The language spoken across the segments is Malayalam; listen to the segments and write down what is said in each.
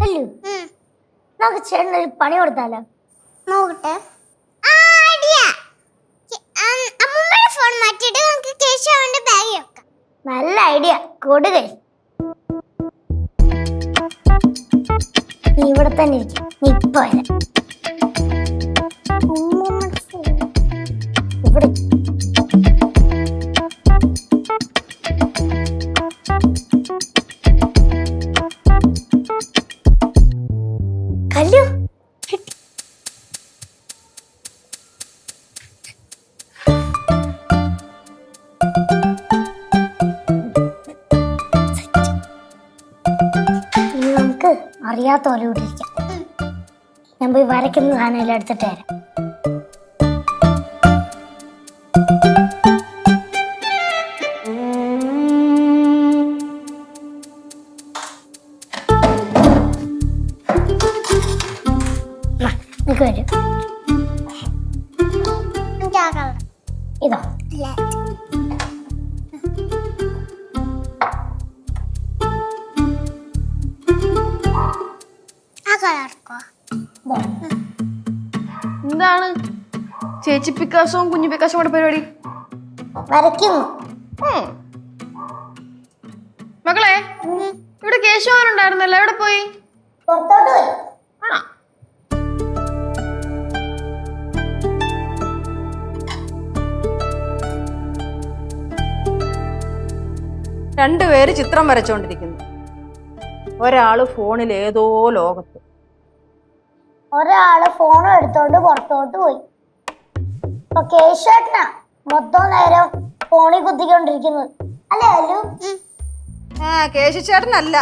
കല്ലു നമുക്ക് ചേട്ടൻ ഒരു പണി കൊടുത്താലോ? നോക്കട്ടെ. ഫോൺ മാറ്റിയിട്ട് നമുക്ക് കേശവന്റെ ബാഗ് വെക്കാം. നല്ല ഐഡിയ കൊടുകൈ ഇവിടെ തന്നെ ഇരിക്കും. ഇപ്പൊ അറിയാത്ത പോലെ ഇരിക്കാം ഞാൻ പോയി വരയ്ക്കുന്ന സാധനം എല്ലാം എടുത്തിട്ട് വരാം. കളർ. ഇതോ. കളർക്കോ എന്താണ്? ചേച്ചി പിക്കാസും കുഞ്ഞു പിക്കാസും കൂടെ പരിപാടി? വരയ്ക്കുന്നു മക്കളെ ഇവിടെ കേശവാനുണ്ടായിരുന്നല്ലോ എവിടെ പോയി? പുറത്തോട്ട് പോയി. ആണോ? രണ്ടുപേര് ചിത്രം വരച്ചോണ്ടിരിക്കുന്നു. ഒരാൾ ഫോണിൽ ഏതോ ലോകത്ത്. ഒരാൾ ഫോണും എടുത്തോണ്ട് പുറത്തോട്ട് പോയി. ഇപ്പൊ കേശുവേട്ടനാ മൊത്തം നേരം ഫോണിൽ കുത്തിക്കൊണ്ടിരിക്കുന്നത്. അല്ലേ അല്ലു? ആ കേശുചേട്ടനല്ല.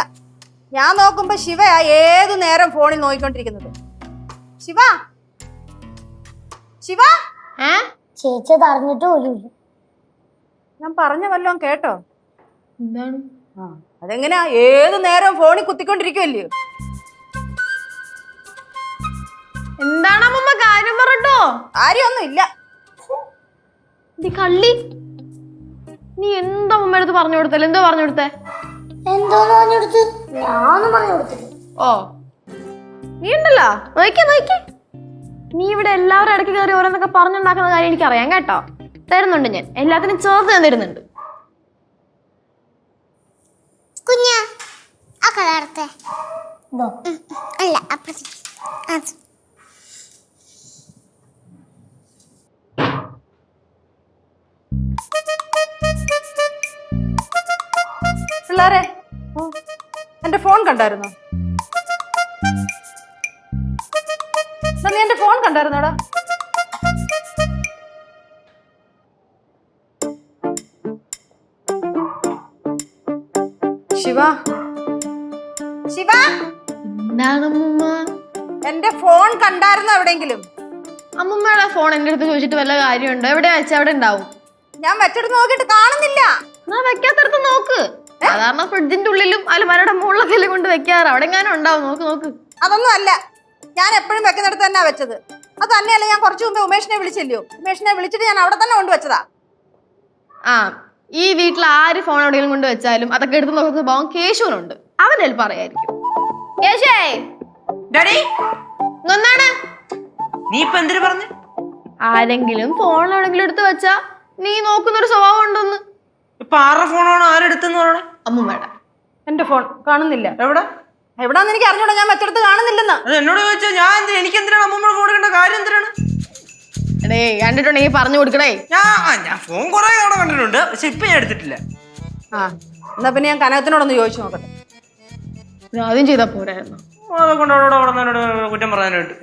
ഞാൻ നോക്കുമ്പോ ശിവയാ ഏതു നേരം ഫോണിൽ നോക്കിക്കൊണ്ടിരിക്കുന്നത് ശിവ? ശിവ? ചേച്ചി അത് അറിഞ്ഞിട്ട് പോലും ഞാൻ പറഞ്ഞ വല്ലോം കേട്ടോ. എന്താണ്? ആ അതെങ്ങനെയാ? ഏതു നേരം ഫോണിൽ കുത്തിക്കൊണ്ടിരിക്കുമല്ലയോ എന്താണ് അമ്മമ്മ കാര്യം പറഞ്ഞോ കാര്യമൊന്നും ഇല്ല നീ കള്ളി. നീ എന്താ അമ്മമ്മ അടുത്ത് പറഞ്ഞു കൊടുത്തല്ലേ എന്തോ പറഞ്ഞു കൊടുത്തേ? എന്തോന്ന് പറഞ്ഞു കൊടുത്ത്? ഞാനൊന്നും പറഞ്ഞു കൊടുത്തില്ല. ഓ. നീ ഉണ്ടല്ലോ? നോക്കി നോക്കി. നീ ഇവിടെ എല്ലാവരും ഇടയ്ക്ക് കയറി ഓരോന്നൊക്കെ പറഞ്ഞുണ്ടാക്കുന്ന കാര്യം എനിക്കറിയാം കേട്ടോ? തരുന്നുണ്ട് ഞാൻ. എല്ലാത്തിനും ചേർത്ത് ഞാൻ തരുന്നുണ്ട്. കുഞ്ഞ ആ കളർത്തെ അല്ല അപ്പുറത്തേക്ക് പിള്ളേരെ എന്റെ ഫോൺ കണ്ടായിരുന്നു? നീ എന്റെ ഫോൺ കണ്ടായിരുന്നോടാ? ശിവ. ശിവ. എന്താണ് അമ്മമ്മ എന്റെ ഫോൺ കണ്ടായിരുന്നോ എവിടെയെങ്കിലും? അമ്മമ്മയുടെ ഫോൺ എന്റെ അടുത്ത് ചോദിച്ചിട്ട് വല്ല കാര്യമുണ്ടോ? എവിടെ വെച്ചാൽ അവിടെ ഉണ്ടാവും. ഞാൻ വെച്ചെടുത്ത് നോക്കിയിട്ട് കാണുന്നില്ല. എന്നാ വെക്കാത്തടത്ത് നോക്ക്. സാധാരണ ഫ്രിഡ്ജിന്റെ ഉള്ളിലും അലമാരയുടെ മുകളിലൊക്കെ കൊണ്ട് വെക്കാറ്. അവിടെ എങ്ങാനും ഉണ്ടാവും. നോക്ക് നോക്ക്. അതൊന്നും അല്ല. ഞാൻ എപ്പോഴും വെക്കുന്നിടത്ത് തന്നെ വെച്ചത്. അത് തന്നെയല്ല ഞാൻ കുറച്ചു മുമ്പേ ഉമേഷിനെ വിളിച്ചില്ലയോ ഉമേഷിനെ വിളിച്ചിട്ട് ഞാൻ അവിടെ തന്നെ കൊണ്ടുവച്ചതാ ആ ഈ വീട്ടിൽ ആര് ഫോൺ എവിടെയെങ്കിലും കൊണ്ട് വെച്ചാലും അതൊക്കെ എടുത്ത് നോക്കുന്ന സ്വഭാവം കേശുവിനുണ്ട്. അവൻ അറിയായിരിക്കും കേശേ ഡാഡി! ഒന്നാണ് നീ ഇപ്പൊ എന്തിനു പറഞ്ഞു? ആരെങ്കിലും ഫോൺ എവിടെങ്കിലും എടുത്ത് വെച്ചാ നീ നോക്കുന്ന ഒരു സ്വഭാവം ഉണ്ടെന്ന്. ഇപ്പൊ ആരുടെ ഫോണാണ് ആരെടുത്തെന്ന് പറയണേ അമ്മമ്മയുടെ. എന്റെ ഫോൺ കാണുന്നില്ല. എവിടെ? എവിടാന്ന് എനിക്ക് അറിഞ്ഞൂടാ ഞാൻ മറ്റടുത്ത് കാണുന്നില്ലെന്ന്. അത് എന്നോട് ചോദിച്ചാൽ ഞാൻ എന്തിനാ എനിക്ക് എന്തിനാണ് അമ്മൂമ്മയുടെ ഫോൺ എടുക്കേണ്ട? കാര്യം എന്തിനാണ്? എടേ കണ്ടിട്ടുണ്ടെങ്കിൽ പറഞ്ഞു കൊടുക്കണേ. ഞാൻ ആ, ഞാൻ ഫോൺ കുറെ തവണ കണ്ടിട്ടുണ്ട് പക്ഷെ ഇപ്പൊ ഞാൻ എടുത്തിട്ടില്ല. ആ എന്നാ പിന്നെ ഞാൻ കനകത്തിനോടൊന്ന് ചോദിച്ചു നോക്കട്ടെ. ഞാൻ ആദ്യം ചെയ്താ പോരായിരുന്നു. കൊണ്ട് അവിടെ അവിടെ കുറ്റം പറയാനായിട്ട്.